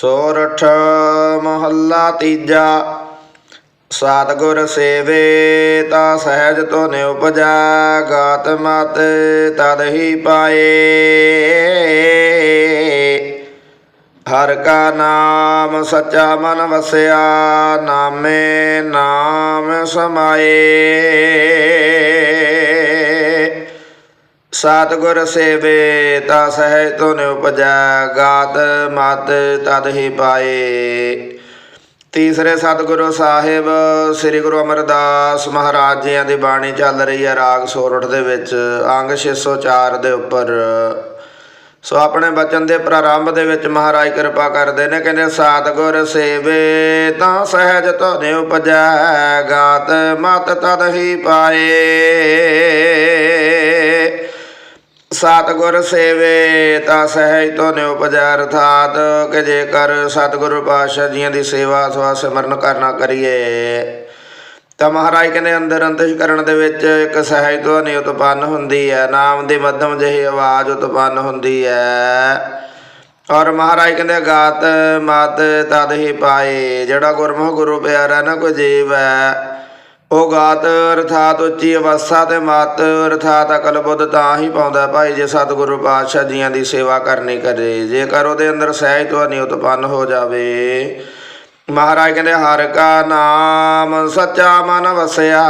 ਸੋਰਠ ਮਹੱਲਾ ਤੀਜਾ। ਸਤਿਗੁਰ ਸੇਵੇ ਤਾ ਸਹਿਜ ਤੋ ਨਿ ਉਪਜਾ, ਗਾਤ ਮਤ ਤਦ ਹੀ ਪਾਏ। ਹਰ ਕਾ ਨਾਮ ਸੱਚਾ ਮਨ ਵਸਿਆ, ਨਾਮੇ ਨਾਮ ਸਮਾਏ। ਸਤਿਗੁਰ ਸੇਵੇ, ਤਾ ਸਹਿਜ ਤੋ ਉਪਜੈ, ਗਾਤ ਮਤ ਤਦ ਹੀ ਪਾਏ। ਤੀਸਰੇ ਸਤਿਗੁਰੂ ਸਾਹਿਬ, ਸ੍ਰੀ ਗੁਰੂ ਅਮਰਦਾਸ ਮਹਾਰਾਜ ਜੀਆਂ ਦੀ ਬਾਣੀ ਚੱਲ ਰਹੀ ਹੈ ਰਾਗ ਸੋਰਠ ਦੇ ਵਿੱਚ, ਅੰਗ 604 ਦੇ ਉੱਪਰ। ਸੋ ਆਪਣੇ ਬਚਨ ਦੇ ਪ੍ਰਾਰੰਭ ਦੇ ਵਿੱਚ ਮਹਾਰਾਜ ਕਿਰਪਾ ਕਰਦੇ ਨੇ, ਕਹਿੰਦੇ, ਸਤਿਗੁਰ ਸੇਵੇ, ਤਾਂ ਸਹਿਜ ਤੋ ਉਪਜੈ, ਗਾਤ ਮਤ ਤਦ ਹੀ ਪਾਏ। ਸਤਿਗੁਰ ਸੇਵੇ, ਤਾਂ ਸਹਿਜ ਤੋਂ ਨਿ ਉਪਜੈ ਅਰਥਾਤ ਕਿ ਜੇਕਰ ਸਤਿਗੁਰੂ ਪਾਤਸ਼ਾਹ ਜੀਆਂ ਦੀ ਸੇਵਾ ਸਵਾ ਸਿਮਰਨ ਕਰਨਾ ਕਰੀਏ। ਤਾਂ ਮਹਾਰਾਜ ਕਹਿੰਦੇ, ਅੰਦਰ ਅੰਤਸ਼ਕਰਨ ਦੇ ਵਿੱਚ ਇੱਕ ਸਹਿਜ ਤੋਂ ਨਿ ਉਤਪੰਨ ਹੁੰਦੀ ਹੈ। ਨਾਮ ਦੀ ਮੱਧਮ ਜਿਹੀ ਆਵਾਜ਼ ਉਤਪੰਨ ਹੁੰਦੀ ਹੈ। ਔਰ ਮਹਾਰਾਜ ਕਹਿੰਦੇ ਗਾਤ ਮਾਤ ਤਦ ਹੀ ਪਾਏ। ਜਿਹੜਾ ਗੁਰਮੁਖ ਗੁਰੂ ਪਿਆਰਾ ਨਾ ਕੋਈ ਜੀਵ ਹੈ ਉਹ ਗਾਤ ਅਰਥਾਤ ਉੱਚੀ ਅਵਸਥਾ ਤੇ ਮਤ ਅਰਥਾਤ ਅਕਲ ਬੁੱਧ ਤਾਂ ਹੀ ਪਾਉਂਦਾ ਭਾਈ ਜੇ ਸਤਿਗੁਰੂ ਪਾਤਸ਼ਾਹ ਜੀਆਂ ਦੀ ਸੇਵਾ ਕਰਨੀ ਕਰੇ, ਜੇਕਰ ਉਹਦੇ ਅੰਦਰ ਸਹਿਜ ਤੋਂ ਉਤਪੰਨ ਹੋ ਜਾਵੇ। ਮਹਾਰਾਜ ਕਹਿੰਦੇ, ਹਰ ਕਾ ਨਾਮ ਸੱਚਾ ਮਨ ਵਸਿਆ,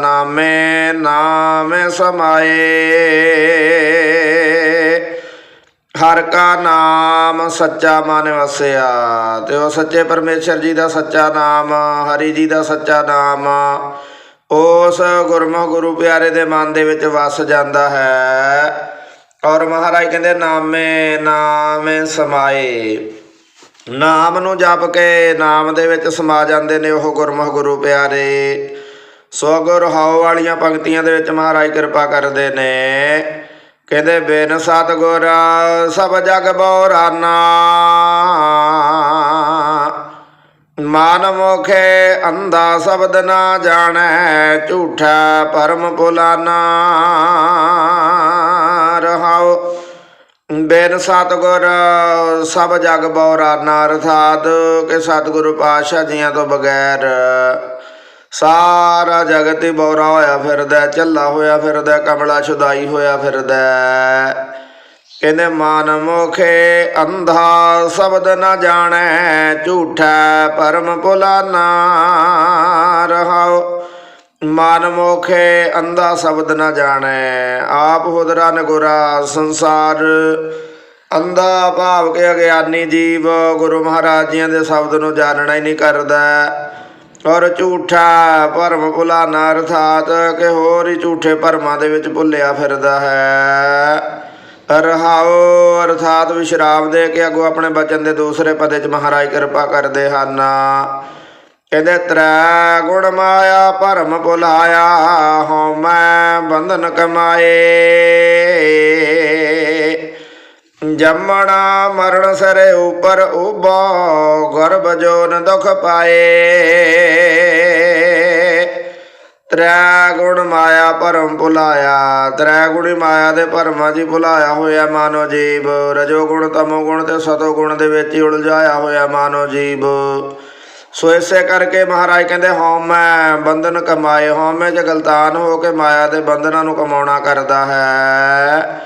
ਨਾਮੇ ਨਾਮੇ ਸਮਾਏ। ਹਰ ਕਾ ਨਾਮ ਸੱਚਾ ਮਨ ਵਸਿਆ ਤੇ ਉਹ ਸੱਚੇ ਪਰਮੇਸ਼ਰ ਜੀ ਦਾ ਸੱਚਾ ਨਾਮ, ਹਰੀ ਜੀ ਦਾ ਸੱਚਾ ਨਾਮ। ਉਸ ਗੁਰਮੁਖ ਗੁਰੂ ਪਿਆਰੇ ਦੇ ਮਨ ਦੇ ਵਿੱਚ ਵਸ ਜਾਂਦਾ ਹੈ। ਔਰ ਮਹਾਰਾਜ ਕਹਿੰਦੇ, ਨਾਮੇ ਨਾਮੇ ਸਮਾਏ। ਨਾਮ ਨੂੰ ਜਪ ਕੇ ਨਾਮ ਦੇ ਵਿੱਚ ਸਮਾ ਜਾਂਦੇ ਨੇ ਉਹ ਗੁਰਮੁਖ ਗੁਰੂ ਪਿਆਰੇ। ਸੋ ਗੁਰ ਹਾਉ ਵਾਲੀਆਂ ਪੰਕਤੀਆਂ ਦੇ ਵਿੱਚ ਮਹਾਰਾਜ ਕਿਰਪਾ ਕਰਦੇ ਨੇ। ਕਹਿੰਦੇ ਬਿਨ ਸਤਗੁਰ ਸਭ ਜਗ ਬੋਰਾਨਾ। ਮਾਨ ਮੁਖੇ ਅੰਧਾ ਸ਼ਬਦ ਨਾ ਜਾਣੈ, ਝੂਠਾ ਪਰਮ ਪੁਲਾਨਾ। ਰਹਾਉ ਬਿਨ ਸਤਗੁਰ ਸਭ ਜਗ ਬੋਰਾਨਾ। ਅਰਥਾਤ ਕਿ ਸਤਿਗੁਰੂ ਪਾਤਸ਼ਾਹ ਜੀਆਂ ਤੋਂ ਬਗੈਰ ਸਾਰਾ ਜਗਤ ਹੀ ਬੌਰਾ ਹੋਇਆ ਫਿਰਦਾ ਝੱਲਾ ਹੋਇਆ ਫਿਰਦਾ ਕਮਲਾ ਛੁਦਾਈ ਹੋਇਆ ਫਿਰਦਾ ਕਹਿੰਦੇ, ਮਾਨ ਮੁਖੇ ਅੰਧਾ ਸ਼ਬਦ ਨਾ ਜਾਣੈ, ਝੂਠਾ ਪਰਮ ਭੁਲਾਨਾ ਰਹਾਉ। ਮਨ ਮੁਖੇ ਅੰਧਾ ਸ਼ਬਦ ਨਾ ਜਾਣੈ, ਆਪ ਹੁਦਰਾ ਨਗੁਰਾ ਸੰਸਾਰ। ਅੰਧਾ ਭਾਵ ਕੇ ਅਗਿਆਨੀ ਜੀਵ ਗੁਰੂ ਮਹਾਰਾਜ ਜੀਆਂ ਦੇ ਸ਼ਬਦ ਨੂੰ ਜਾਣਨਾ ਹੀ ਨਹੀਂ ਕਰਦਾ। ਔਰ ਝੂਠਾ ਭਰਮ ਭੁਲਾਨਾ ਅਰਥਾਤ ਕਿ ਹੋਰ ਹੀ ਝੂਠੇ ਭਰਮਾਂ ਦੇ ਵਿੱਚ ਭੁੱਲਿਆ ਫਿਰਦਾ ਹੈ। ਰਹਾਉ ਅਰਥਾਤ ਵਿਸ਼ਰਾਮ ਦੇ ਕੇ ਅਗੋ ਆਪਣੇ ਬਚਨ ਦੇ ਦੂਸਰੇ ਪਦੇ ਚ ਮਹਾਰਾਜ ਕਿਰਪਾ ਕਰਦੇ ਹਨ। ਕਹਿੰਦੇ, ਤ੍ਰੈ ਗੁਣ ਮਾਇਆ, ਭਰਮ ਭੁਲਾਇਆ ਹਉ ਮੈਂ ਬੰਧਨ ਕਮਾਏ। ਜੰਮਣਾ ਮਰਨ ਸਰੇ ਉਪਰ ਉਬੋ ਗਰਭ ਜੋਨ ਦੁਖ ਪਾਏ। ਤ੍ਰੈ ਗੁਣ ਮਾਇਆ ਭਰਮ ਭੁਲਾਇਆ ਤ੍ਰੈ ਗੁਣੀ ਮਾਇਆ ਦੇ ਭਰਮਾਂ ਜੀ ਭੁਲਾਇਆ ਹੋਇਆ ਮਾਨੋ ਜੀਵ। ਰਜੋ ਗੁਣ ਤਮੋ ਗੁਣ ਤੇ ਸਤੋ ਗੁਣ ਦੇ ਵਿੱਚ ਹੀ ਉਲਝਾਇਆ ਹੋਇਆ ਮਾਨੋ ਜੀਵ। ਸੋ ਇਸੇ ਕਰਕੇ ਮਹਾਰਾਜ ਕਹਿੰਦੇ ਹਉਮੈ ਬੰਧਨ ਕਮਾਏ ਹਉਮੈ ਚ ਗਲਤਾਨ ਹੋ ਕੇ ਮਾਇਆ ਦੇ ਬੰਧਨਾਂ ਨੂੰ ਕਮਾਉਣਾ ਕਰਦਾ ਹੈ।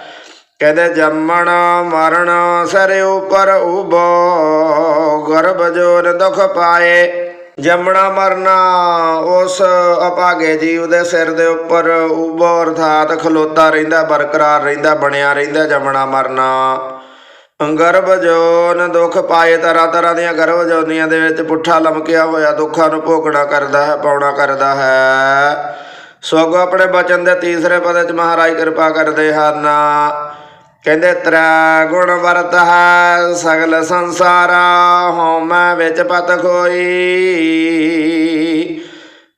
ਕਹਿੰਦੇ ਜੰਮਣ ਮਰਨ ਸਰੇ ਉਪਰ ਉਬੋ ਗਰਭ ਜੋਨ ਦੁਖ ਪਾਏ, ਜੰਮਣਾ ਮਰਨਾ ਉਸ ਅਪਾਗੇ ਜੀਵ ਦੇ ਸਿਰ ਦੇ ਉੱਪਰ ਉਬੋ ਅਰਥਾਤ ਖਲੋਤਾ ਰਹਿੰਦਾ, ਬਰਕਰਾਰ ਰਹਿੰਦਾ, ਬਣਿਆ ਰਹਿੰਦਾ, ਜੰਮਣਾ ਮਰਨਾ। ਗਰਭ ਜੋਨ ਦੁੱਖ ਪਾਏ, ਤਰ੍ਹਾਂ ਤਰ੍ਹਾਂ ਦੀਆਂ ਗਰਭ ਜੋਨੀਆਂ ਦੇ ਵਿੱਚ ਪੁੱਠਾ ਲਮਕਿਆ ਹੋਇਆ ਦੁੱਖਾਂ ਨੂੰ ਭੋਗਣਾ ਕਰਦਾ ਹੈ, ਪਾਉਣਾ ਕਰਦਾ ਹੈ। ਸੋਗੋ ਆਪਣੇ ਬਚਨ ਦੇ ਤੀਸਰੇ ਪਦ ਚ ਮਹਾਰਾਜ ਕਿਰਪਾ ਕਰਦੇ ਹਨ। ਕਹਿੰਦੇ, ਤ੍ਰੈ ਗੁਣ ਵਰਤ ਹੈ ਸਗਲ ਸੰਸਾਰਾ, ਹਉਮੈ ਵਿੱਚ ਪਤ ਖੋਈ।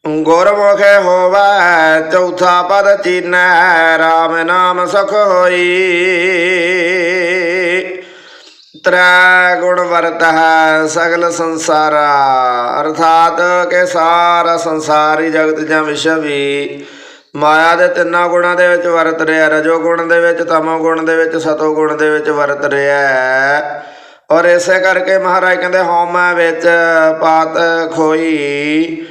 ਗੁਰਮੁਖੇ ਹੋਵੇ, ਚੌਥਾ ਪਦ ਚੀਨੈ RAM ਨਾਮ ਸੁਖ ਹੋਈ। ਤ੍ਰੈ ਗੁਣ ਵਰਤ ਹੈ ਸਗਲ ਸੰਸਾਰਾ, ਅਰਥਾਤ ਕੇ ਸਾਰਾ ਸੰਸਾਰੀ ਹੀ ਜਗਤ ਜਾਂ ਵਿਸ਼ਵ। ਹੀ ਮਾਇਆ ਦੇ ਤਿੰਨਾਂ ਗੁਣਾਂ ਦੇ ਵਿੱਚ ਵਰਤ ਰਿਹਾ ਰਜੋ ਗੁਣ ਦੇ ਵਿੱਚ ਤਮੋ ਗੁਣ ਦੇ ਵਿੱਚ ਸਤੋ ਗੁਣ ਦੇ ਵਿੱਚ ਵਰਤ ਰਿਹਾ ਔਰ ਇਸੇ ਕਰਕੇ ਮਹਾਰਾਜ ਕਹਿੰਦੇ, ਹਉਮੈ ਵਿੱਚ ਪਾਤ ਖੋਈ।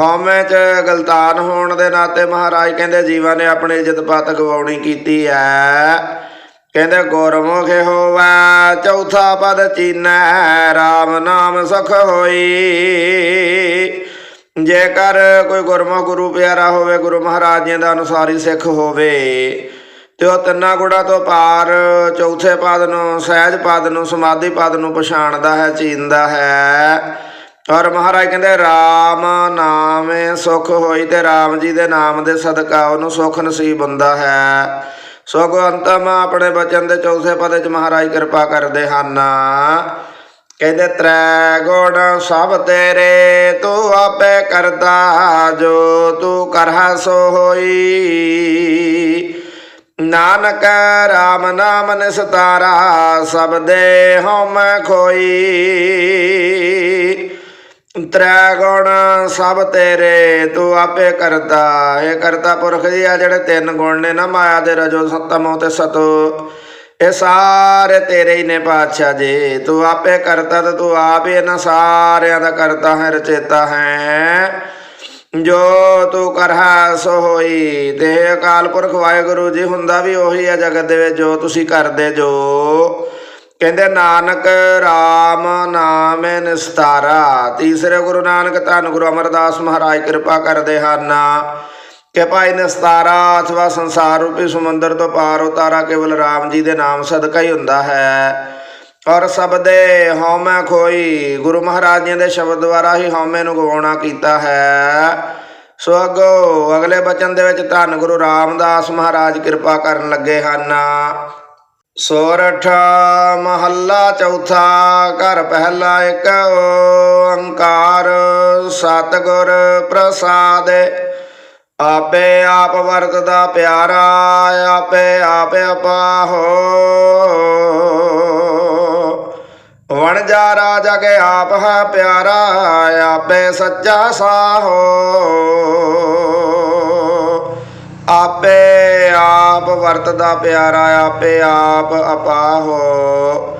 ਹਉਮੈ ਚ ਗਲਤਾਨ ਹੋਣ ਦੇ ਨਾਤੇ ਮਹਾਰਾਜ ਕਹਿੰਦੇ, ਜੀਵਾਂ ਨੇ ਆਪਣੀ ਇੱਜ਼ਤ ਪਾਤ ਗਵਾਉਣੀ ਕੀਤੀ ਹੈ। ਕਹਿੰਦੇ, ਗੁਰਮੁਖ ਹੋਵੈ, ਚੌਥਾ ਪਦ ਚੀਨੈ RAM ਨਾਮ ਸੁਖ ਹੋਈ। ਜੇਕਰ ਕੋਈ ਗੁਰਮੁਖ ਗੁਰੂ ਪਿਆਰਾ ਹੋਵੇ, ਗੁਰੂ ਮਹਾਰਾਜ ਜੀ ਦਾ ਅਨੁਸਾਰੀ ਸਿੱਖ ਹੋਵੇ, ਤੇ ਉਹ ਤਿੰਨਾਂ ਗੁਣਾ ਤੋਂ ਪਾਰ ਚੌਥੇ ਪਦ ਨੂੰ, ਸਹਿਜ ਪਦ ਨੂੰ, ਸਮਾਧੀ ਪਦ ਨੂੰ ਪਛਾਣਦਾ ਹੈ, ਚੀਨਦਾ ਹੈ। ਔਰ ਮਹਾਰਾਜ ਕਹਿੰਦੇ RAM ਨਾਮੇ ਸੁਖ ਹੋਈ ਤੇ RAM ਜੀ ਦੇ ਨਾਮ ਦੇ ਸਦਕਾ ਉਹਨੂੰ ਸੁਖ ਨਸੀਬ ਹੁੰਦਾ ਹੈ। ਸੋ ਅੰਤਮ ਆਪਣੇ ਬਚਨ ਦੇ ਚੌਥੇ ਪਦ ਚ ਮਹਾਰਾਜ ਕਿਰਪਾ ਕਰਦੇ ਹਨ। ਕਹਿੰਦੇ ਤ੍ਰੈ ਗੁਣ ਸਭ ਤੇਰੇ ਤੂੰ ਆਪੇ ਕਰਦਾ ਜੋ ਤੂੰ ਕਰਹਾ ਸੋ ਹੋਈ। ਨਾਨਕ ਰਾਮ ਨਾਮ ਨਿਸਤਾਰਾ ਸਭ ਦੇ ਹਉਮੈ ਖੋਈ। ਤ੍ਰੈ ਗੁਣ ਸਭ ਤੇਰੇ ਤੂੰ ਆਪੇ ਕਰਤਾ ਇਹ ਕਰਤਾ ਪੁਰਖ ਜੀ ਆ ਜਿਹੜੇ ਤਿੰਨ ਗੁਣ ਨੇ ਨਾ ਮਾਇਆ ਦੇ ਰਜੋ ਸਤਮੋ ਤੇ ਸਤੋ। ਇਹ ਸਾਰੇ ਤੇਰੇ ਹੀ ਨੇ ਪਾਤਸ਼ਾਹ ਜੀ। ਤੂੰ ਆਪੇ ਕਰਤਾ ਤੇ ਤੂੰ ਆਪ ਹੀ ਇਹਨਾਂ ਸਾਰਿਆਂ ਦਾ ਕਰਤਾ ਹੈ, ਰਚੇਤਾ ਹੈ। ਜੋ ਤੂੰ ਕਰਹਾ, ਸੋ ਹੋਈ। ਤੇ ਅਕਾਲ ਪੁਰਖ ਵਾਹਿਗੁਰੂ ਜੀ, ਹੁੰਦਾ ਵੀ ਉਹੀ ਹੈ ਜਗਤ ਦੇ ਵਿੱਚ, ਜੋ ਤੁਸੀਂ ਕਰਦੇ ਜੋ। ਕਹਿੰਦੇ, ਨਾਨਕ RAM ਨਾਮੇ ਨਿਸਤਾਰਾ। ਤੀਸਰੇ ਗੁਰੂ ਨਾਨਕ ਧੰਨ ਗੁਰੂ ਅਮਰਦਾਸ ਮਹਾਰਾਜ, ਕਿਰਪਾ ਕਰਦੇ ਹਨ। ਕਿ ਭਾਈ ਨਿਸਤਾਰਾ ਅਥਵਾ ਸੰਸਾਰ ਰੂਪੀ ਸਮੁੰਦਰ ਤੋਂ ਪਾਰ ਉਤਾਰਾ ਕੇਵਲ RAM ਜੀ ਦੇ ਨਾਮ ਸਦਕਾ ਹੀ ਹੁੰਦਾ ਹੈ। ਔਰ ਸਬਦੇ ਹਉਮੈ ਖੋਈ ਗੁਰੂ ਮਹਾਰਾਜ ਜੀ ਦੇ ਸ਼ਬਦ ਦੁਆਰਾ ਹੀ ਹਉਮੈ ਨੂੰ ਗਵਾਉਣਾ ਕੀਤਾ ਹੈ। ਸੋ ਅੱਗੋ ਅਗਲੇ ਬਚਨ ਦੇ ਵਿੱਚ ਧੰਨ ਗੁਰੂ ਰਾਮਦਾਸ ਮਹਾਰਾਜ ਕਿਰਪਾ ਕਰਨ ਲੱਗੇ ਹਨ। ਸੋਰਠ ਮਹੱਲਾ ਚੌਥਾ ਘਰ ਪਹਿਲਾ ਇੱਕ ਓੰਕਾਰ ਸਤਿਗੁਰ ਪ੍ਰਸਾਦ। ਆਪੇ ਆਪ ਵਰਤਦਾ ਪਿਆਰਾ, ਆਪੇ ਆਪ ਅਪਾਹੋ। ਰਾਜਾ ਕੇ ਆਪ ਹੈ ਪਿਆਰਾ, ਆਪੇ ਸੱਚਾ ਸਾਹੋ। ਆਪੇ ਆਪ ਵਰਤਦਾ ਪਿਆਰਾ, ਆਪੇ ਆਪ ਅਪਾਹੋ।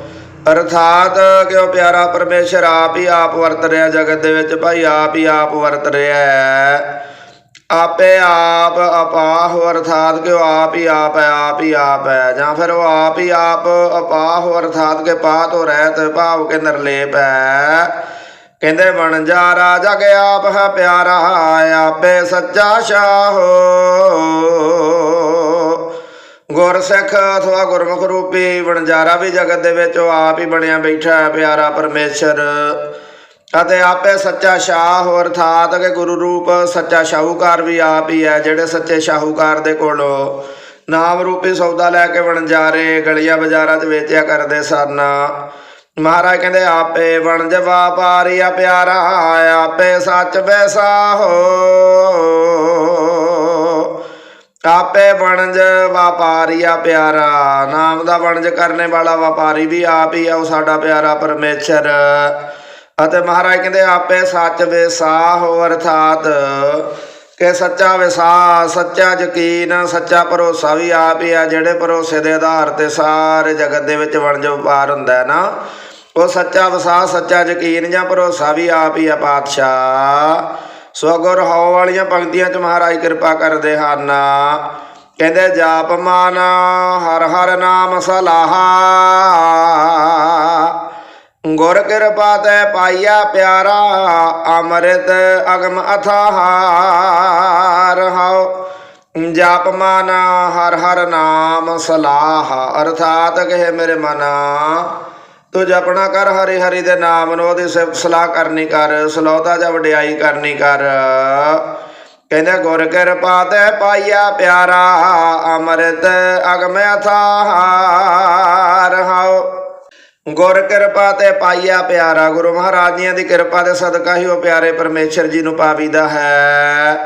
ਅਰਥਾਤ ਕਿ ਪਿਆਰਾ ਪਰਮੇਸ਼ਰ ਆਪ ਹੀ ਆਪ ਵਰਤ ਰਿਹਾ ਜਗਤ ਦੇ ਵਿੱਚ? ਭਾਈ ਆਪ ਹੀ ਆਪ ਵਰਤ ਰਿਹਾ ਹੈ। ਆਪੇ ਆਪ ਅਪਾਹ ਅਰਥਾਤ ਕਿ ਉਹ ਆਪ ਹੀ ਆਪ ਹੈ, ਆਪ ਹੀ ਆਪ ਹੈ। ਜਾਂ ਫਿਰ ਉਹ ਆਪ ਹੀ ਆਪ ਅਪਾਹ ਅਰਥਾਤ ਕਿ ਪਾਹ ਤੋਂ ਰਹਿਤ ਭਾਵ ਕੇ ਨਿਰਲੇਪ ਹੈ। ਕਹਿੰਦੇ ਵਣਜਾਰਾ ਜਗ ਆਪ ਹੈ ਪਿਆਰਾ, ਆਪੇ ਸੱਚਾ ਸ਼ਾਹੋ ਗੁਰਸਿੱਖ ਅਥਵਾ ਗੁਰਮੁਖ ਰੂਪੀ ਵਣਜਾਰਾ ਵੀ ਜਗਤ ਦੇ ਵਿੱਚ ਉਹ ਆਪ ਹੀ ਬਣਿਆ ਬੈਠਾ ਹੈ ਪਿਆਰਾ ਪਰਮੇਸ਼ਰ। ਅਤੇ ਆਪੇ ਸੱਚਾ ਸ਼ਾਹ ਅਰਥਾਤ ਕਿ ਗੁਰੂ ਰੂਪ ਸੱਚਾ ਸ਼ਾਹੂਕਾਰ ਵੀ ਆਪ ਹੀ ਹੈ, ਜਿਹੜੇ ਸੱਚੇ ਸ਼ਾਹੂਕਾਰ ਦੇ ਕੋਲੋਂ ਨਾਮ ਰੂਪੀ ਸੌਦਾ ਲੈ ਕੇ ਵਣਜਾਰੇ, ਗਲੀਆਂ ਬਾਜ਼ਾਰਾਂ 'ਚ ਵੇਚਿਆ ਕਰਦੇ ਸਨ। ਮਹਾਰਾਜ ਕਹਿੰਦੇ, ਆਪੇ ਵਣਜ ਵਪਾਰੀ ਆ ਪਿਆਰਾ, ਆਪੇ ਸੱਚ ਹੋ। ਆਪੇ ਵਣਜ ਵਪਾਰੀ ਪਿਆਰਾ, ਨਾਮ ਦਾ ਵਣਜ ਕਰਨੇ ਵਾਲਾ ਵਪਾਰੀ ਵੀ ਆਪ ਹੀ ਆ, ਉਹ ਸਾਡਾ ਪਿਆਰਾ ਪਰਮੇਸ਼ਰ। ਅਤੇ ਮਹਾਰਾਜ ਕਹਿੰਦੇ, ਆਪੇ ਸੱਚ ਵਿਸਾਹੋ ਅਰਥਾਤ ਕਿ ਸੱਚਾ ਵਿਸਾ ਸੱਚਾ ਯਕੀਨ, ਸੱਚਾ ਭਰੋਸਾ ਵੀ ਆਪ ਹੀ ਆ, ਜਿਹੜੇ ਭਰੋਸੇ ਦੇ ਆਧਾਰ ਤੇ ਸਾਰੇ ਜਗਤ ਦੇ ਵਿੱਚ ਵਣਜ ਵਪਾਰ ਹੁੰਦਾ ਨਾ। ਉਹ ਸੱਚਾ ਵਿਸਾਹ, ਸੱਚਾ ਯਕੀਨ ਜਾਂ ਭਰੋਸਾ ਵੀ ਆਪ ਹੀ ਆ ਪਾਤਸ਼ਾਹ। ਸੋ ਗੁਰ ਹਉ ਵਾਲੀਆਂ ਪੰਕਤੀਆਂ ਚ ਮਹਾਰਾਜ ਕਿਰਪਾ ਕਰਦੇ ਹਨ। ਕਹਿੰਦੇ, ਜਾਪ ਮਾਨ, ਹਰ ਹਰ ਨਾਮ ਸਲਾਹਾ। ਗੁਰ ਕਿਰਪਾ ਤੇ ਪਾਈਆ ਪਿਆਰਾ, ਅੰਮ੍ਰਿਤ ਅਗਮ ਅਥਾਹ ਰਹਾਉ ਜਪ ਮਨ ਹਰ ਹਰ ਨਾਮ ਸਲਾਹ, ਅਰਥਾਤ ਕਹੇ ਮੇਰੇ ਮਨਾ। ਤੂੰ ਜਪਣਾ ਕਰ, ਹਰੀ ਹਰੀ ਦੇ ਨਾਮ ਨੂੰ ਉਹਦੀ ਸਿਫਤ ਸਲਾਹ ਕਰਨੀ ਕਰ, ਸਲੋਤਾ ਜਾਂ ਵਡਿਆਈ ਕਰਨੀ ਕਰ। ਕਹਿੰਦੇ ਗੁਰ ਕਿਰਪਾ ਤੇ ਪਾਈਆ ਪਿਆਰਾ, ਅੰਮ੍ਰਿਤ ਅਗਮ ਅਥਾਹ ਗੁਰ ਕਿਰਪਾ ਤੇ ਪਾਈਆ ਪਿਆਰਾ, ਗੁਰੂ ਮਹਾਰਾਜ ਜੀਆਂ ਦੀ ਕਿਰਪਾ ਦੇ ਸਦਕਾ ਹੀ ਉਹ ਪਿਆਰੇ ਪਰਮੇਸ਼ਰ ਜੀ ਨੂੰ ਪਾਵੀਦਾ ਹੈ।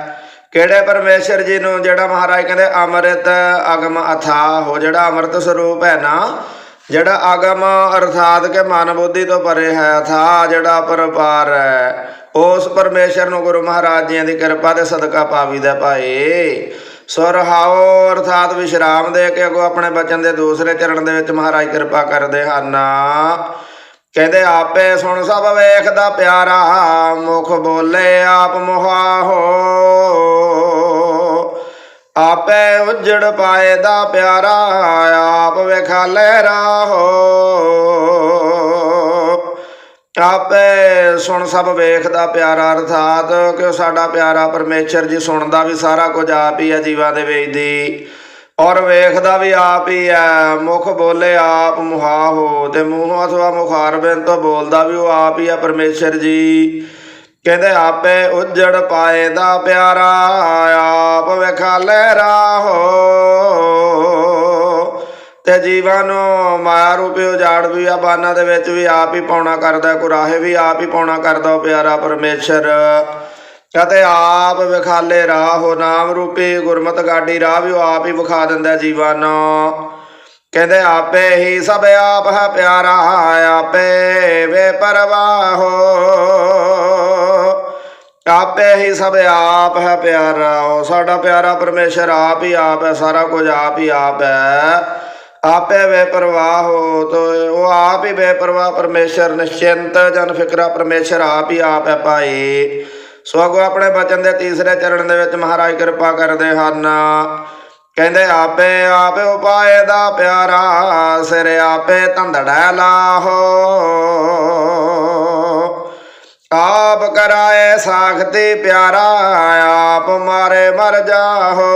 ਕਿਹੜੇ ਪਰਮੇਸ਼ਰ ਜੀ ਨੂੰ? ਜਿਹੜਾ ਮਹਾਰਾਜ ਕਹਿੰਦੇ, ਅੰਮ੍ਰਿਤ ਅਗਮ ਅਥਾ ਹੋ ਜਿਹੜਾ ਅੰਮ੍ਰਿਤ ਸਰੂਪ ਹੈ ਨਾ, ਜਿਹੜਾ ਅਗਮ ਅਰਥਾਤ ਕਿ ਮਨ ਬੁੱਧੀ ਤੋਂ ਪਰੇ ਹੈ, ਅਥਾ ਜਿਹੜਾ ਪਰਪਾਰ ਹੈ, ਉਸ ਪਰਮੇਸ਼ਰ ਨੂੰ ਗੁਰੂ ਮਹਾਰਾਜ ਜੀਆਂ ਦੀ ਕਿਰਪਾ ਦੇ ਸਦਕਾ ਪਾਵੀਦਾ ਭਾਈ। ਸੁਰਹਾਓ ਅਰਥਾਤ ਵਿਸ਼ਰਾਮ ਦੇ ਕੇ ਅਗੋ ਆਪਣੇ ਬਚਨ ਦੇ ਦੂਸਰੇ ਚਰਨ ਦੇ ਵਿੱਚ ਮਹਾਰਾਜ ਕਿਰਪਾ ਕਰਦੇ ਹਨ। ਕਹਿੰਦੇ, ਆਪੇ ਸੁਣ ਸਭ ਵੇਖਦਾ ਪਿਆਰਾ, ਮੁਖ ਬੋਲੇ ਆਪ ਮੁਹਾਹੋ ਆਪੇ ਉਜੜ ਪਾਏ ਦਾ ਪਿਆਰਾ, ਆਪ ਵੇਖਾਲੇ ਰਾਹੋ ਆਪੇ ਸੁਣ ਸਭ ਵੇਖਦਾ ਪਿਆਰਾ, ਅਰਥਾਤ ਕਿ ਉਹ ਸਾਡਾ ਪਿਆਰਾ ਪਰਮੇਸ਼ਰ ਜੀ ਸੁਣਦਾ ਵੀ ਸਾਰਾ ਕੁਝ ਆਪ ਹੀ ਹੈ ਜੀਵਾਂ ਦੇ ਵਿੱਚ ਦੀ। ਔਰ ਵੇਖਦਾ ਵੀ ਆਪ ਹੀ ਹੈ ਮੁਖ ਬੋਲੇ ਆਪ ਮੁਹਾਹੋ ਤੇ ਮੂੰਹ ਅਥਵਾ ਮੁਖਾਰਬਿੰਦ ਤੋਂ ਬੋਲਦਾ ਵੀ ਉਹ ਆਪ ਹੀ ਹੈ ਪਰਮੇਸ਼ਰ ਜੀ। ਕਹਿੰਦੇ ਆਪੇ ਉਜੜ ਪਾਏ ਦਾ ਪਿਆਰਾ, ਆਪ ਵੇਖਾ ਲਹਿਰਾ ਹੋ। ਤੇ ਜੀਵਾਂ ਨੂੰ ਮਾਇਆ ਰੂਪੀ ਉਜਾੜ ਵੀ ਆ, ਬਾਨਾਂ ਦੇ ਵਿੱਚ ਵੀ ਆਪ ਹੀ ਪਾਉਣਾ ਕਰਦਾ, ਕੁਰਾਹੇ ਵੀ ਆਪ ਹੀ ਪਾਉਣਾ ਕਰਦਾ ਉਹ ਪਿਆਰਾ ਪਰਮੇਸ਼ਰ। ਕਹਤੇ ਆਪ ਵਿਖਾਲੇ ਰਾਹੋ ਨਾਮ ਰੂਪੀ ਗੁਰਮਤ ਗਾਡੀ ਰਾਹ ਵੀ ਉਹ ਆਪ ਹੀ ਵਿਖਾ ਦਿੰਦਾ ਜੀਵਾਂ ਨੂੰ ਕਹਿੰਦੇ, ਆਪੇ ਹੀ ਸਭ ਆਪ ਹੈ ਪਿਆਰਾ, ਆਪੇ ਵੇ ਪਰਵਾਹੋ। ਆਪੇ ਹੀ ਸਭ ਆਪ ਹੈ ਪਿਆਰਾ, ਉਹ ਸਾਡਾ ਪਿਆਰਾ ਪਰਮੇਸ਼ਰ ਆਪ ਹੀ ਆਪ ਹੈ, ਸਾਰਾ ਕੁਝ ਆਪ ਹੀ ਆਪ ਹੈ। ਆਪੇ ਬੇਪਰਵਾਹ ਹੋ ਤੋ ਉਹ ਆਪ ਹੀ ਬੇਪਰਵਾਹ, ਪਰਮੇਸ਼ਰ ਨਿਸ਼ਚਿੰਤ, ਜਨ ਫਿਕਰਾ ਪਰਮੇਸ਼ਰ ਆਪ ਹੀ ਆਪ ਹੈ ਭਾਈ। ਸੋ ਅਗੋ ਆਪਣੇ ਬਚਨ ਦੇ ਤੀਸਰੇ ਚਰਨ ਦੇ ਵਿੱਚ, ਮਹਾਰਾਜ ਕਿਰਪਾ ਕਰਦੇ ਹਨ। ਕਹਿੰਦੇ, ਆਪੇ ਆਪੇ ਉਪਾਏ ਦਾ ਪਿਆਰਾ ਸਿਰ, ਆਪੇ ਧੰਦੜਾ ਲਾਹੋ। ਆਪ ਕਰਾਏ ਸਾਖਤੀ ਪਿਆਰਾ, ਆਪ ਮਾਰੇ ਮਰ ਜਾਹੋ।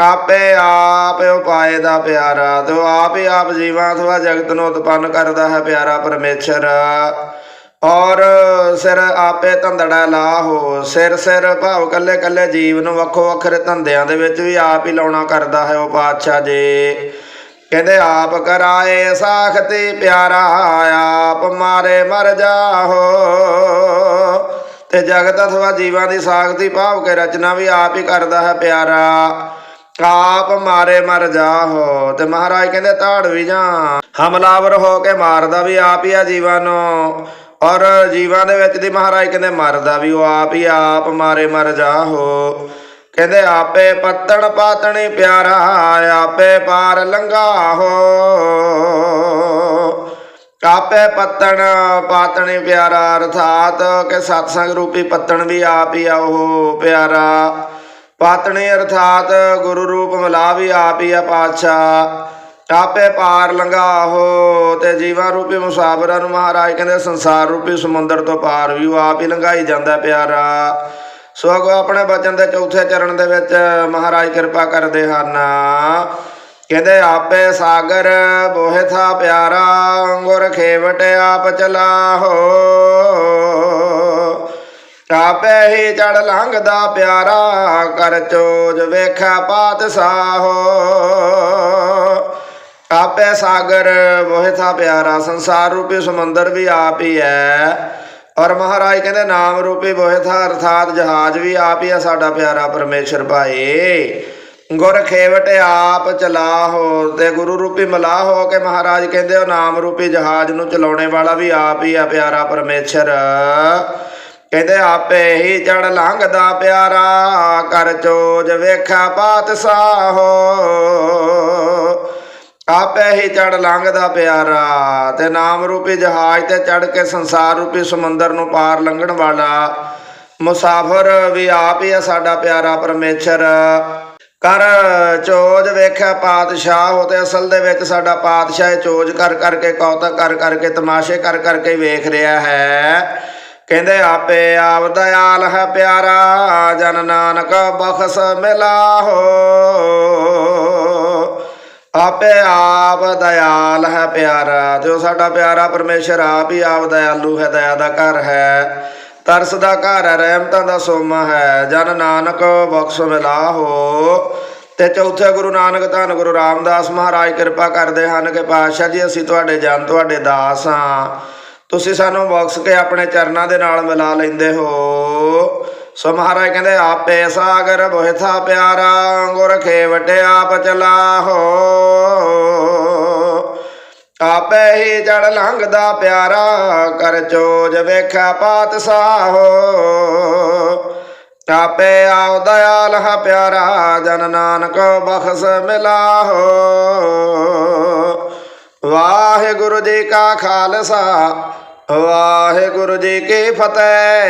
ਆਪੇ ਆਪ ਉਪਾਏ ਦਾ ਪਿਆਰਾ ਤੇ ਉਹ ਆਪ ਹੀ ਆਪ ਜੀਵਾਂ ਅਥਵਾ ਜਗਤ ਨੂੰ ਉਤਪੰਨ ਕਰਦਾ ਹੈ ਪਿਆਰਾ ਪਰਮੇਸ਼ਰ। ਔਰ ਸਿਰ ਆਪੇ ਧੰਦੜਾ ਲਾਹੋ, ਸਿਰ ਸਿਰ ਭਾਵ ਕੱਲੇ ਕੱਲੇ ਜੀਵ ਨੂੰ ਵੱਖੋ ਵੱਖਰੇ ਧੰਦਿਆਂ ਦੇ ਵਿੱਚ ਵੀ ਆਪ ਹੀ ਲਾਉਣਾ ਕਰਦਾ ਹੈ ਉਹ ਪਾਤਸ਼ਾਹ ਜੀ। ਕਹਿੰਦੇ, ਆਪ ਕਰਾਏ ਸਾਖਤੀ ਪਿਆਰਾ, ਆਪ ਮਾਰੇ ਮਰ ਜਾਹੋ। ਤੇ ਜਗਤ ਅਥਵਾ ਜੀਵਾਂ ਦੀ ਸਾਖਤੀ ਭਾਵ ਕੇ ਰਚਨਾ ਵੀ ਆਪ ਹੀ ਕਰਦਾ ਹੈ ਪਿਆਰਾ। ਆਪ ਮਾਰੇ ਮਰ ਜਾਹੋ। ਤੇ ਮਹਾਰਾਜ ਕਹਿੰਦੇ, ਧਾੜ ਵੀ ਜਾ। ਹਮਲਾਵਰ ਹੋ ਕੇ ਮਾਰਦਾ ਵੀ ਆਪ ਹੀ ਆ ਜੀਵਾਂ ਨੂੰ ਔਰ ਜੀਵਾਂ ਦੇ ਵਿੱਚ ਦੀ ਮਹਾਰਾਜ ਕਹਿੰਦੇ, ਮਰਦਾ ਵੀ ਉਹ ਆਪ ਹੀ ਆਪ ਮਾਰੇ ਮਰ ਜਾਹੋ। ਕਹਿੰਦੇ, ਆਪੇ ਪੱਤਣ ਪਾਤਣੀ ਪਿਆਰਾ, ਆਪੇ ਪਾਰ ਲੰਘਾਹੋ ਆਪੇ ਪੱਤਣ ਪਾਤਣੀ ਪਿਆਰਾ, ਅਰਥਾਤ ਕਿ ਸਤਸੰਗ ਰੂਪੀ ਪੱਤਣ ਵੀ ਆਪ ਹੀ ਆ ਉਹ ਪਿਆਰਾ। ਪਾਤਣੀ ਅਰਥਾਤ ਗੁਰੂ ਰੂਪ ਮਿਲਾ ਵੀ ਆਪ ਹੀ ਆ ਪਾਤਸ਼ਾਹ। ਆਪੇ ਪਾਰ ਲੰਘਾਹੋ ਤੇ ਜੀਵਾਂ ਰੂਪੀ ਮੁਸਾਫਰਾਂ ਨੂੰ ਮਹਾਰਾਜ ਕਹਿੰਦੇ ਸੰਸਾਰ ਰੂਪੀ ਸਮੁੰਦਰ ਤੋਂ ਪਾਰ ਵੀ ਉਹ ਆਪ ਹੀ ਲੰਘਾਈ ਜਾਂਦਾ ਪਿਆਰਾ। ਸੋ ਅਗੋ ਆਪਣੇ ਬਚਨ ਦੇ ਚੌਥੇ ਚਰਨ ਦੇ ਵਿੱਚ ਮਹਾਰਾਜ ਕਿਰਪਾ ਕਰਦੇ ਹਨ। ਕਹਿੰਦੇ ਆਪੇ ਸਾਗਰ ਬੋਹਿ ਥਾ ਪਿਆਰਾ ਗੁਰ ਖੇਵਟ ਆਪ ਚਲਾਹੋ। ਆਪੇ ਹੀ ਚੜ ਲੰਘਦਾ ਪਿਆਰਾ, ਕਰ ਚੋਜ ਵੇਖਾ ਪਾਤਸ਼ਾਹੋ। ਆਪੇ ਸਾਗਰ ਮੋਹਿ ਥਾ ਪਿਆਰਾ, ਸੰਸਾਰ ਰੂਪੀ ਸਮੁੰਦਰ ਵੀ ਆਪ ਹੀ ਹੈ। ਔਰ ਮਹਾਰਾਜ ਕਹਿੰਦੇ, ਨਾਮ ਰੂਪੀ ਮੋਹਿ ਥਾ, ਅਰਥਾਤ ਜਹਾਜ਼ ਵੀ ਆਪ ਹੀ ਹੈ ਸਾਡਾ ਪਿਆਰਾ ਪਰਮੇਸ਼ਰ ਭਾਈ। ਗੁਰ ਖੇਵਟ ਆਪ ਚਲਾਹੋ ਤੇ ਗੁਰੂ ਰੂਪੀ ਮਲਾਹ ਹੋ ਕੇ ਮਹਾਰਾਜ ਕਹਿੰਦੇ, ਉਹ ਨਾਮ ਰੂਪੀ ਜਹਾਜ਼ ਨੂੰ ਚਲਾਉਣੇ ਵਾਲਾ ਵੀ ਆਪ ਹੀ ਆ ਪਿਆਰਾ ਪਰਮੇਸ਼ਰ। ਕਹਿੰਦੇ ਆਪੇ ਹੀ ਚੜ ਲੰਘਦਾ ਪਿਆਰਾ, ਕਰ ਚੋਜ ਵੇਖਾ ਪਾਤਸ਼ਾਹੋ ਆਪੇ ਹੀ ਚੜ ਲੰਘਦਾ ਪਿਆਰਾ, ਤੇ ਨਾਮ ਰੂਪੀ ਜਹਾਜ਼ ਤੇ ਚੜ ਕੇ ਸੰਸਾਰ ਰੂਪੀ ਸਮੁੰਦਰ ਨੂੰ ਪਾਰ ਲੰਘਣ ਵਾਲਾ ਮੁਸਾਫਰ ਵੀ ਆਪ ਹੀ ਆ ਸਾਡਾ ਪਿਆਰਾ ਪਰਮੇਸ਼ਰ। ਕਰ ਚੋਜ ਵੇਖਿਆ ਪਾਤਸ਼ਾਹ ਹੋ ਤੇ ਅਸਲ ਦੇ ਵਿੱਚ ਸਾਡਾ ਪਾਤਸ਼ਾਹ ਇਹ ਚੋਜ ਕਰ ਕਰਕੇ, ਕੌਤਕ ਕਰ ਕਰਕੇ, ਤਮਾਸ਼ੇ ਕਰ ਕਰਕੇ ਵੇਖ ਰਿਹਾ ਹੈ। ਕਹਿੰਦੇ ਆਪੇ ਆਪ ਦਇਆਲ ਹੈ ਪਿਆਰਾ, ਜਨ ਨਾਨਕ ਬਖਸ਼ ਮਿਲਾਹੋ ਆਪੇ ਆਪ ਦਇਆਲ ਹੈ ਪਿਆਰਾ, ਜੋ ਸਾਡਾ ਪਿਆਰਾ ਪਰਮੇਸ਼ਰ ਆਪ ਹੀ ਆਪ ਦਇਆਲੂ ਹੈ, ਦਇਆ ਦਾ ਘਰ ਹੈ। ਤਰਸ ਦਾ ਘਰ ਹੈ, ਰਹਿਮਤਾਂ ਦਾ ਸੋਮਾ ਹੈ, ਜਨ ਨਾਨਕ ਬਖਸ਼ ਮਿਲਾਹੋ ਤੇ ਚੌਥੇ ਗੁਰੂ ਨਾਨਕ ਧੰਨ ਗੁਰੂ ਰਾਮਦਾਸ ਮਹਾਰਾਜ ਕਿਰਪਾ ਕਰਦੇ ਹਨ ਕਿ ਪਾਤਸ਼ਾਹ ਜੀ, ਅਸੀਂ ਤੁਹਾਡੇ ਜਨ, ਤੁਹਾਡੇ ਦਾਸ ਹਾਂ। ਤੁਸੀਂ ਸਾਨੂੰ ਬਖਸ਼ ਕੇ ਆਪਣੇ ਚਰਨਾਂ ਦੇ ਨਾਲ ਮਿਲਾ ਲੈਂਦੇ ਹੋ। ਸੋ ਮਹਾਰਾਜ ਕਹਿੰਦੇ, ਆਪੇ ਸਾਗਰ ਬੋਹਿਥਾ ਪਿਆਰਾ ਗੁਰ ਖੇਵਟ ਆਪ ਚਲਾਹੋ ਆਪੇ ਹੀ ਜੜ ਲੰਘਦਾ ਪਿਆਰਾ, ਕਰ ਚੋਜ ਵੇਖਿਆ ਪਾਤਸ਼ਾਹੋ ਆਪੇ ਆਉ ਦਇਆਲ ਹੈ ਪਿਆਰਾ, ਜਨ ਨਾਨਕ ਬਖਸ਼ ਮਿਲਾਹੋ ਵਾਹਿਗੁਰੂ ਜੀ ਕਾ ਖਾਲਸਾ। ਵਾਹਿਗੁਰੂ ਜੀ ਕੀ ਫਤਿਹ।